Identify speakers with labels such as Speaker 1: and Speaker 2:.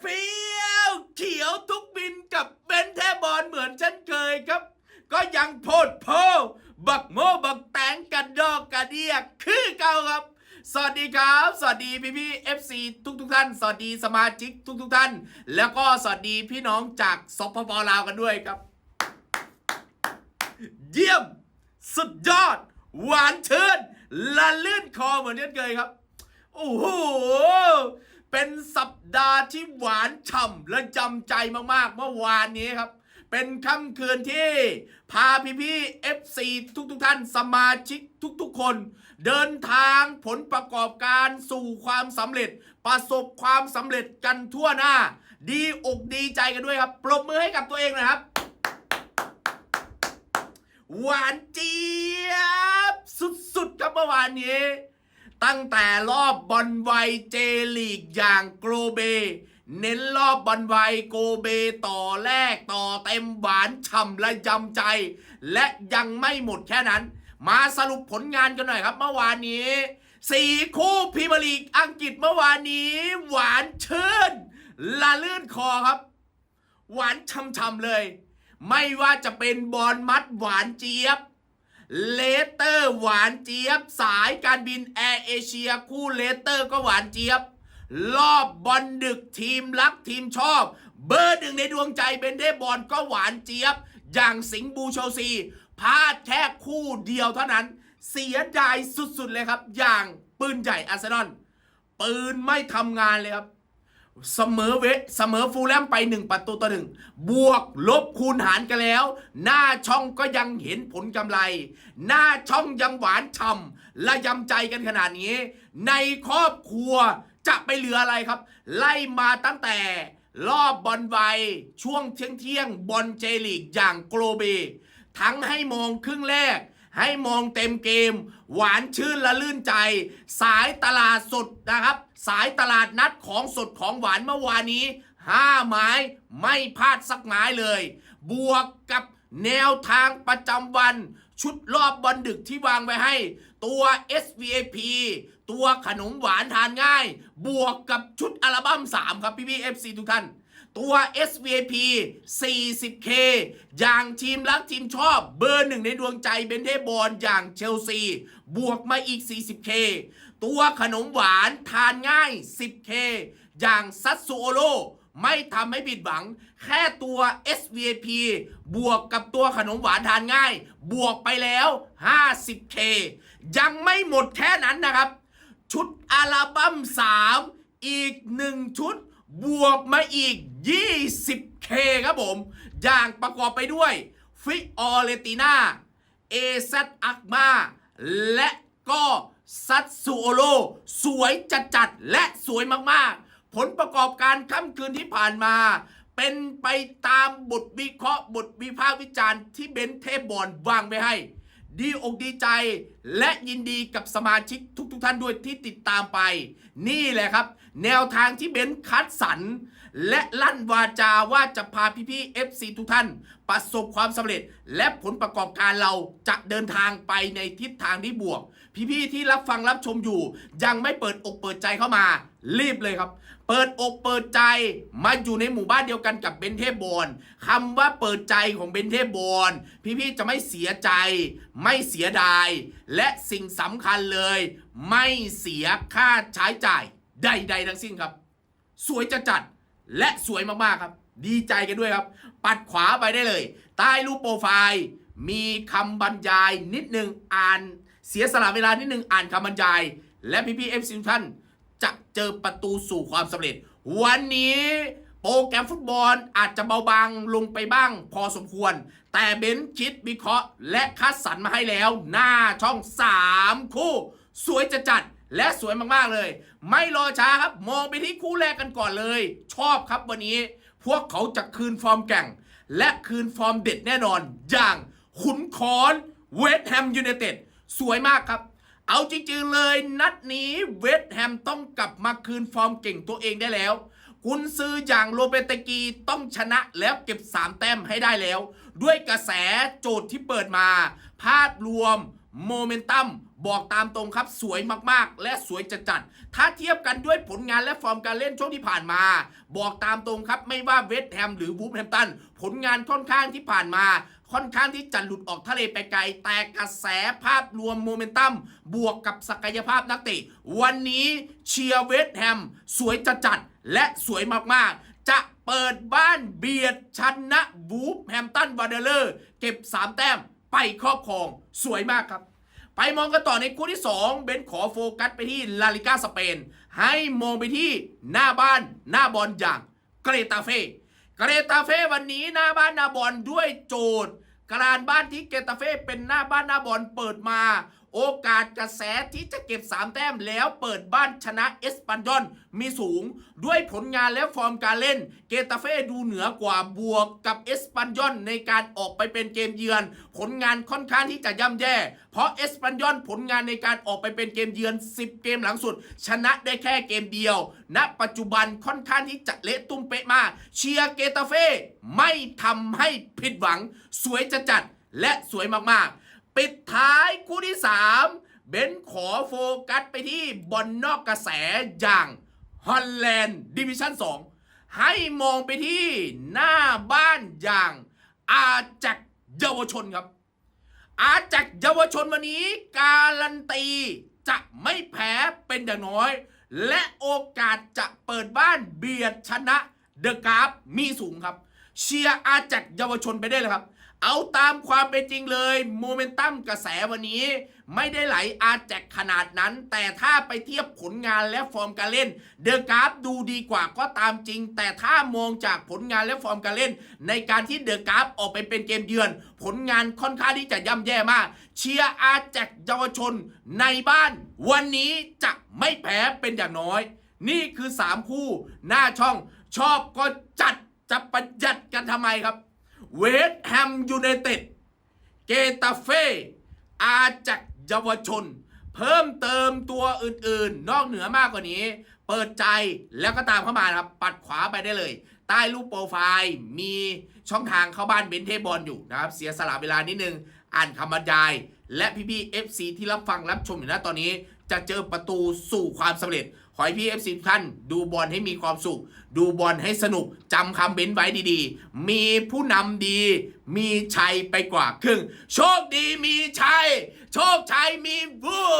Speaker 1: เฟี้ยวเขียวทุกบินกับเบนแทบอลเหมือนเช่นเคยครับ ก็ยังโพดโพบักโมบักแตงกันดอกกระเดียกคือเก่าครับสวัสดีครับ สวัสดีพี่พี่ๆ FC ทุกทุกท่าน สวัสดีสมาชิกทุกทุกท่าน แล้วก็สวัสดีพี่น้องจากสปปลาวกันด้วยครับ เยี่ยม สุดยอด หวานเชิญละลื่นคอเหมือนเช่นเคยครับ โอ้โห เป็นสัปดาห์ที่หวานฉ่ำและจำใจมากๆ เมื่อวานนี้ครับ เป็นค่ำคืนที่พาพี่ๆ FC ทุกๆท่านสมาชิกทุกๆคน เดินทางผลประกอบการสู่ความสำเร็จ ประสบความสำเร็จกันทั่วหน้า ดีอกดีใจกันด้วยครับ ปรบมือให้กับตัวเองหนะครับ หวานเจี๊ยบสุดๆครับเมื่อวานนี้ ตั้งแต่รอบบอลไวยเจลีกอย่างโกลเบ เน้นรอบบอลไวยโกเบต่อแรกต่อเต็มหวานฉ่ำและยำใจ และยังไม่หมดแค่นั้น มาสรุปผลงานกันหน่อยครับเมื่อวานนี้สี่คู่พรีเมียร์ลีกอังกฤษเมื่อวานนี้ หวานชื่นละลื่นคอครับ หวานช่ำๆเลย ไม่ว่าจะเป็นบอลมัดหวานเจี๊ยบ เลเตอร์หวานเจี๊ยบ สายการบินแอร์เอเชียคู่เลเตอร์ก็หวานเจี๊ยบ รอบบอลดึกทีมรักทีมชอบ เบอร์หนึ่งในดวงใจเบนเดบอลก็หวานเจี๊ยบ อย่างสิงห์บูเชซีพลาดแค่คู่เดียวเท่านั้น เสียดายสุดๆเลยครับ อย่างปืนใหญ่อาร์เซนอลปืนไม่ทำงานเลยครับ เสมอเวเสมอฟูลแลมไปหนึ่งประตูต่อหนึ่งบวกลบคูณหารกันแล้ว หน้าช่องก็ยังเห็นผลกำไร หน้าช่องยังหวานฉ่ำและยำใจกันขนาดนี้ ในครอบครัวจะไปเหลืออะไรครับ ไล่มาตั้งแต่รอบบอลไวช่วงเที่ยงเที่ยงบอลเจลีกอย่างโกลเบ ทั้งให้มองครึ่งแรก ให้มองเต็มเกม หวานชื่นและลื่นใจ สายตลาดสดนะครับ สายตลาดนัดของสดของหวานเมื่อวานนี้ห้าไม้ไม่พลาดสักไม้เลย บวกกับแนวทางประจำวัน ชุดรอบบอลดึกที่วางไว้ให้ ตัว SVAP ตัวขนมหวานทานง่าย บวกกับชุดอัลบั้ม 3 ครับพี่พี่ FC ทุกท่าน ตัว SVP 40K อย่างทีมรักทีมชอบเบอร์หนึ่งในดวงใจเบนเทบอลอย่างเชลซี บวกมาอีก 40K ตัวขนมหวานทานง่าย 10K อย่างซัตซูโอโลไม่ทำให้ผิดหวัง แค่ตัว SVP บวกกับตัวขนมหวานทานง่าย บวกไปแล้ว 50K ยังไม่หมดแค่นั้นนะครับ ชุดอัลบั้ม 3 อีก 1 ชุด บวกมาอีก 20K ครับผม อย่างประกอบไปด้วย ฟิออเรติน่าเอซัตอักมาและก็ซัตซูโอโล สวยจัดจัดและสวยมากๆ ผลประกอบการค่ำคืนที่ผ่านมา เป็นไปตามบทวิเคราะห์บทวิพากษ์วิจารณ์ที่เบนเทบอลวางไว้ให้ ดีอกดีใจ และยินดีกับสมาชิกทุกๆทท่านด้วยที่ติดตามไป นี่แหละครับ แนวทางที่เบนคัดสรร และลั่นวาจาว่าจะพาพี่ๆ FC ทุกท่าน ประสบความสำเร็จ และผลประกอบการเราจะเดินทางไปในทิศทางที่บวก พี่ๆ ที่รับฟังรับชมอยู่ ยังไม่เปิดอกเปิดใจเข้ามา รีบเลยครับ เปิดอกเปิดใจมาอยู่ในหมู่บ้านเดียวกันกับเบนเทบอลคำว่าเปิดใจของเบนเทบอลพี่ๆ จะไม่เสียใจ ไม่เสียดาย และสิ่งสำคัญเลย ไม่เสียค่าใช้จ่ายใด ๆ ทั้งสิ้นครับ สวยจะจัด และสวยมากๆครับ ดีใจกันด้วยครับ ปัดขวาไปได้เลย ใต้รูปโปรไฟล์ มีคำบรรยายนิดนึงอ่านเสียสละเวลานิดนึงอ่านคำบรรยาย และพี่ๆเอฟซีท่านจะเจอประตูสู่ความสำเร็จ วันนี้โปรแกรมฟุตบอลอาจจะเบาบางลงไปบ้างพอสมควร แต่เบนซ์คิดวิเคราะห์ และคัดสรรมาให้แล้ว หน้าช่อง 3 คู่ สวยจะจัด และสวยมาก ๆ เลย ไม่รอช้าครับ มองไปที่คู่แรกกันก่อนเลย ชอบครับวันนี้ พวกเขาจะคืนฟอร์มแก่ง และคืนฟอร์มเด็ดแน่นอน อย่างขุนคอนเวสต์แฮมยูไนเต็ดสวยมากครับ เอาจริง ๆ เลยนัดนี้เวสต์แฮมต้องกลับมาคืนฟอร์มเก่งตัวเองได้แล้วกุนซื้ออย่างโรเบร์ตกีต้องชนะแล้วเก็บ 3 แต้มให้ได้แล้ว ด้วยกระแสโจทย์ที่เปิดมา ภาพรวม โมเมนตัมบอกตามตรงครับสวยมากๆ และสวยจัดๆถ้าเทียบกันด้วยผลงานและฟอร์มการเล่นช่วงที่ผ่านมา บอกตามตรงครับไม่ว่าเวสต์แฮมหรือวูฟแฮมตันผลงานค่อนข้างที่ผ่านมาค่อนข้างที่จะหลุดออกทะเลไปไกล แต่กระแสภาพรวมโมเมนตัม บวกกับศักยภาพนักเตะ วันนี้เชียร์เวสต์แฮมสวยจัดๆและสวยมากๆ จะเปิดบ้านเบียดชนะวูฟแฮมตันวาเดเลอร์ เก็บ 3 แต้ม ไปครอบครองสวยมากครับ ไปมองกันต่อในคู่ที่ 2 เบนขอโฟกัสไปที่ลาลิกาสเปน ให้มองไปที่หน้าบ้านหน้าบอลอย่างเกรตาเฟ่เกรตาเฟ่วันนี้หน้าบ้านหน้าบอลด้วยโจทย์ การบ้านที่เกรตาเฟ่เป็นหน้าบ้านหน้าบอลเปิดมา โอกาสกระแสที่จะเก็บ 3 แต้มแล้วเปิดบ้านชนะเอสปันยอนมีสูงด้วยผลงานและฟอร์มการเล่น เกตาเฟ่ดูเหนือกว่าบวกกับเอสปันยอนในการออกไปเป็นเกมเยือน ผลงานค่อนข้างที่จะย่ำแย่ เพราะเอสปันยอนผลงานในการออกไปเป็นเกมเยือน 10 เกมหลังสุด ชนะได้แค่เกมเดียว ณ ปัจจุบันค่อนข้างที่จะเละตุ้มเป๊ะมากเชียร์เกตาเฟ่ไม่ทำให้ผิดหวัง สวยจะจัดและสวยมากๆ ปิดท้ายคู่ที่ 3 เบนขอโฟกัสไปที่บอลนอกกระแสอย่างฮอลแลนด์ดิวิชั่น 2 ให้มองไปที่หน้าบ้านอย่างอาแจกเยาวชนครับ อาแจกเยาวชนวันนี้การันตีจะไม่แพ้เป็นอย่างน้อย และโอกาสจะเปิดบ้านเบียดชนะเดอะกราฟมีสูงครับ เชียร์อาแจกเยาวชนไปได้เลยครับ เอาตามความเป็นจริงเลยโมเมนตัมกระแสวันนี้ ไม่ได้ไหลอาแจกขนาดนั้น แต่ถ้าไปเทียบผลงานและฟอร์มการเล่น เดอะกราฟดูดีกว่าก็ตามจริง แต่ถ้ามองจากผลงานและฟอร์มการเล่น ในการที่เดอะกราฟออกไปเป็นเกมเยือน ผลงานค่อนข้างที่จะย่ำแย่มาก เชียร์อาแจกเยาวชนในบ้าน วันนี้จะไม่แพ้เป็นอย่างน้อย นี่คือ 3 คู่ หน้าช่องชอบก็จัดจะประหยัดกันทำไมครับ เวสต์แฮมยูไนเต็ด เกตาเฟ่ อาจากเยาวชน เพิ่มเติมตัวอื่นๆ นอกเหนือมากกว่านี้ เปิดใจแล้วก็ตามเข้ามาครับ ปัดขวาไปได้เลย ใต้รูปโปรไฟล์มีช่องทางเข้าบ้านเบนเทบอลอยู่นะครับ เสียสละเวลานิดนึง อ่านคำบรรยาย และพี่ๆ FC ที่รับฟังรับชมอยู่นะตอนนี้ จะเจอประตูสู่ความสำเร็จ ขอให้พี่เอฟซีท่าน ดูบอลให้มีความสุข ดูบอลให้สนุกจำคำเบนไว้ดีๆ มีผู้นำดี มีชัยไปกว่าครึ่ง โชคดีมีชัย โชคชัยมีบัว